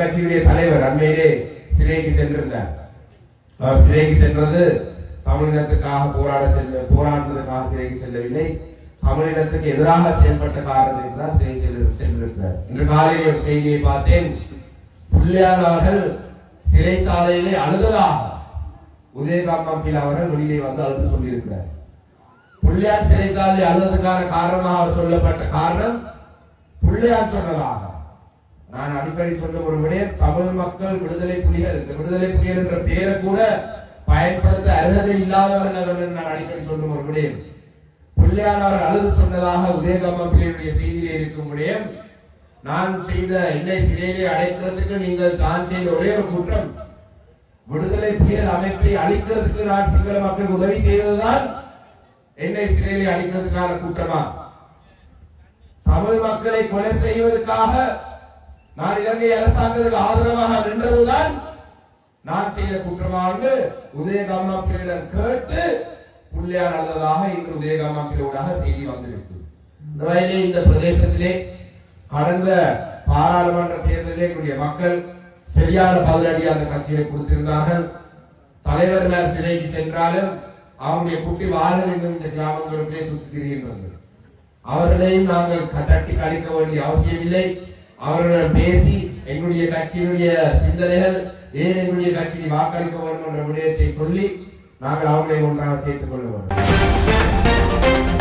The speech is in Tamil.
கட்சியுடைய தலைவர் அண்மையிலே சிறைக்கு சென்றிருந்தார். அவர் சிறைக்கு சென்றது தமிழினத்துக்காக போராட செல்ல போராடுவதற்காக சிறைக்கு செல்லவில்லை. தமிழினத்துக்கு எதிராக செயல்பட்ட காரணத்திற்கு தான் சிறை சென்று சென்றிருக்கிறார் இன்று காலையில் ஒரு செய்தியை பார்த்தேன். பிள்ளையார் அவர்கள் சிறைச்சாலையிலே அழுததாக உதயகாம்பில் அவர்கள் வெளியே வந்து அழுது சொல்லியிருக்கிறார். பிள்ளையார் சிறைச்சாலை அழுதுக்கான காரணமாக அவர் சொல்லப்பட்ட காரணம் பிள்ளையார் சொன்னதாக. நான் அடிக்கடி சொல்லும் ஒரு விடயம் தமிழ் மக்கள் விடுதலை புலிகள் இந்த விடுதலை புலிகள் என்ற பெயரை கூட பயன்படுத்த அருகதை இல்லாதவர்கள் என்று நான் அடிக்கடி சொல்லும் ஒரு விடயம் பிள்ளையானவர் அழுது சொன்னதாக உதயகாம்பியுடைய செய்தியிலே இருக்கும் விடயம் நான் செய்த என்னை சிறையிலே அடைக்கிறதுக்கு நீங்கள் தான் செய்த ஒரே ஒரு குற்றம். விடுதலை புலிகள் அமைப்பை அழிக்கிறதுக்கு நான் சிங்கள மக்களுக்கு உதவி செய்ததுதான் என்னை சிறையிலே அழிக்கிறதுக்கான குற்றமா? தமிழ் மக்களை கொலை செய்வதற்காக நான் இலங்கை அரசாங்கத்துக்கு ஆதரவாக நின்றதுதான் நான் செய்த குற்றமாக உதயகாமாப்பிடம் கேட்டு புள்ளியார் அழுததாக இன்று உதயகாமாப்பிலூடாக செய்தி வந்திருக்கு இந்த இந்த பிரதேசத்திலே கடந்த பாராளுமன்ற தேர்தலிலே எங்களுடைய மக்கள் சரியான பதிலடி அந்த கட்சியை கொடுத்திருந்தார்கள். தலைவர் மேல் சிறைக்கு சென்றாலும் அவருடைய குட்டி வாகனம் இன்னும் இந்த கிராமங்களுக்குள்ளே சுற்றி திரிகின்றது அவர்களையும் நாங்கள் க- தட்டி கழிக்க வேண்டிய அவசியமில்லை. அவர்களிடம் பேசி எங்களுடைய கட்சியினுடைய சிந்தனைகள் ஏன் எங்களுடைய கட்சியை வாக்களிக்க வேண்டும் என்ற விடயத்தை சொல்லி நாங்கள் அவர்களை ஒன்றாக சேர்த்துக் கொள்ள வேண்டும்.